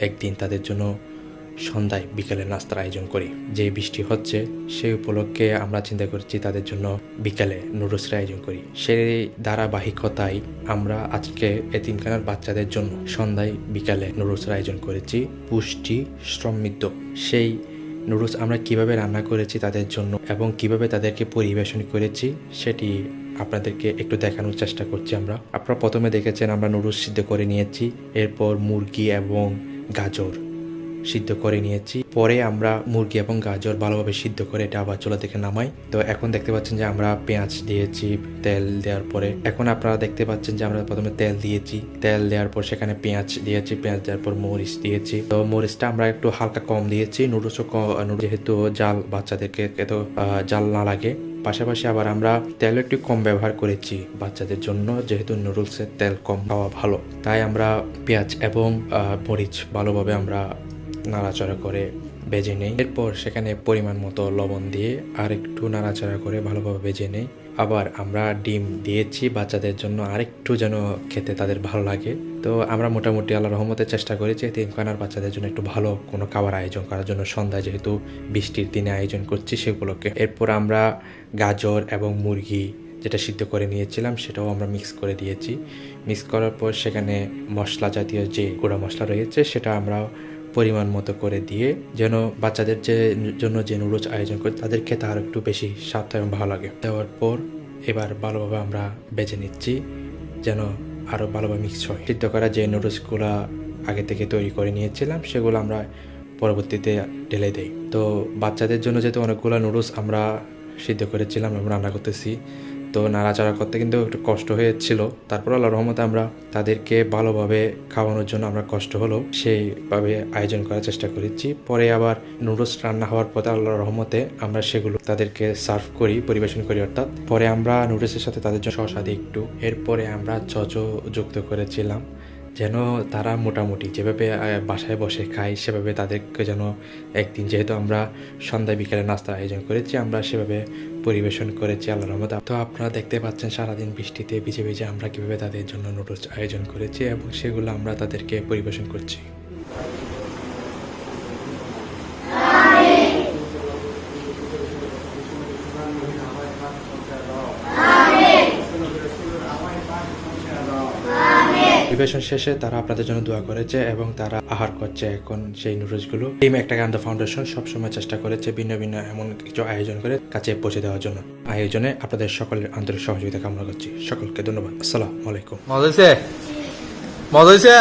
একদিন তাদের জন্য সন্ধ্যায় বিকালে নাস্তার আয়োজন করি। যে বৃষ্টি হচ্ছে সেই উপলক্ষে আমরা চিন্তা করছি তাদের জন্য বিকালে নুডলসের আয়োজন করি। সেই ধারাবাহিকতায় আমরা আজকে এতিমখানার বাচ্চাদের জন্য সন্ধ্যায় বিকালে নুডলসের আয়োজন করেছি, পুষ্টি সমৃদ্ধ। সেই নুডলস আমরা কীভাবে রান্না করেছি তাদের জন্য এবং কীভাবে তাদেরকে পরিবেশন করেছি, সেটি আপনাদেরকে একটু দেখানোর চেষ্টা করছি আমরা। আপনারা প্রথমে দেখেছেন আমরা নুডলস সিদ্ধ করে নিয়েছি, এরপর মুরগি এবং গাজর সিদ্ধ করে নিয়েছি। পরে আমরা মুরগি এবং গাজর ভালোভাবে সিদ্ধ করে এটা আবার চুলা থেকে নামাই। তো এখন দেখতে পাচ্ছেন যে আমরা পেঁয়াজ দিয়েছি, তেল দেওয়ার পরে। এখন আপনারা দেখতে পাচ্ছেন যে আমরা প্রথমে তেল দিয়েছি। তেল দেওয়ার পর সেখানে পেঁয়াজ দিয়েছি, পেঁয়াজ দেওয়ার পর মরিচ দিয়েছি। তো মরিচটা আমরা একটু হালকা কম দিয়েছি, নুডলসও যেহেতু জাল বাচ্চাদেরকে এত জাল না লাগে। পাশাপাশি আবার আমরা তেল একটু কম ব্যবহার করেছি। বাচ্চাদের জন্য যেহেতু নুডলসের তেল কম খাওয়া ভালো। তাই আমরা পেঁয়াজ এবং মরিচ ভালোভাবে আমরা নাড়াচাড়া করে বেজে নেই। এরপর সেখানে পরিমাণ মতো লবণ দিয়ে আর একটু নাড়াচাড়া করে ভালোভাবে বেজে নেই। আবার আমরা ডিম দিয়েছি বাচ্চাদের জন্য আরেকটু যেন খেতে তাদের ভালো লাগে। তো আমরা মোটামুটি আল্লাহ রহমতের চেষ্টা করেছি তিনখানার বাচ্চাদের জন্য একটু ভালো কোনো খাবার আয়োজন করার জন্য। সন্ধ্যা যেহেতু বৃষ্টির দিনে আয়োজন করছি সেগুলোকে। এরপর আমরা গাজর এবং মুরগি যেটা সিদ্ধ করে নিয়েছিলাম সেটাও আমরা মিক্স করে দিয়েছি। মিক্স করার পর সেখানে মশলা জাতীয় যে গুঁড়া মশলা রয়েছে সেটা আমরা পরিমাণ মতো করে দিয়ে যেন বাচ্চাদের যে জন্য যে নুডলস আয়োজন করি, তাদের খেতে আরও একটু বেশি স্বাদ এবং ভালো লাগে। দেওয়ার পর এবার ভালোভাবে আমরা বেছে নিচ্ছি, যেন আরও ভালোভাবে মিক্স হয়। সিদ্ধ করা যে নুডলসগুলো আগে থেকে তৈরি করে নিয়েছিলাম, সেগুলো আমরা পরবর্তীতে ঢেলে দেই। তো বাচ্চাদের জন্য যেহেতু অনেকগুলো নুডলস আমরা সিদ্ধ করেছিলাম এবং রান্না করতেছি তো নাড়াচাড়া করতে কিন্তু একটু কষ্ট হয়েছিল। তারপর আল্লাহ রহমতে আমরা তাদেরকে ভালোভাবে খাওয়ানোর জন্য আমরা কষ্ট হলো, সেইভাবে আয়োজন করার চেষ্টা করেছি। পরে আবার নুডলস রান্না হওয়ার পথে আল্লাহ রহমতে আমরা সেগুলো তাদেরকে সার্ভ করি, পরিবেশন করি অর্থাৎ। পরে আমরা নুডলসের সাথে তাদের জন্য শসা একটু। এরপরে আমরা চচ যুক্ত করেছিলাম। যেন তারা মোটামুটি যেভাবে বাসায় বসে খায়, সেভাবে তাদেরকে যেন একদিন যেহেতু আমরা সন্ধ্যা বিকেলে নাস্তার আয়োজন করেছি, আমরা সেভাবে পরিবেশন করেছি আল্লাহ রহমত। তো আপনারা দেখতে পাচ্ছেন সারাদিন বৃষ্টিতে ভিজে ভিজে আমরা কীভাবে তাদের জন্য নুডলস আয়োজন করেছি এবং সেগুলো আমরা তাদেরকে পরিবেশন করছি। পরিবেশন শেষে তারা আপনাদের জন্য দোয়া করেছে এবং তারা আহার করছে এখন সেই নুডলসগুলো টিম একটা গান্ধ ফাউন্ডেশন সবসময় চেষ্টা করেছে ভিন্ন ভিন্ন এমন কিছু আয়োজন করে কাছে পৌঁছে দেওয়ার জন্য। আয়োজনে আপনাদের সকলের আন্তরিক সহযোগিতা কামনা করছি। সকলকে ধন্যবাদ। আসসালাম আলাইকুম। মজা হয়েছে মজা হয়েছে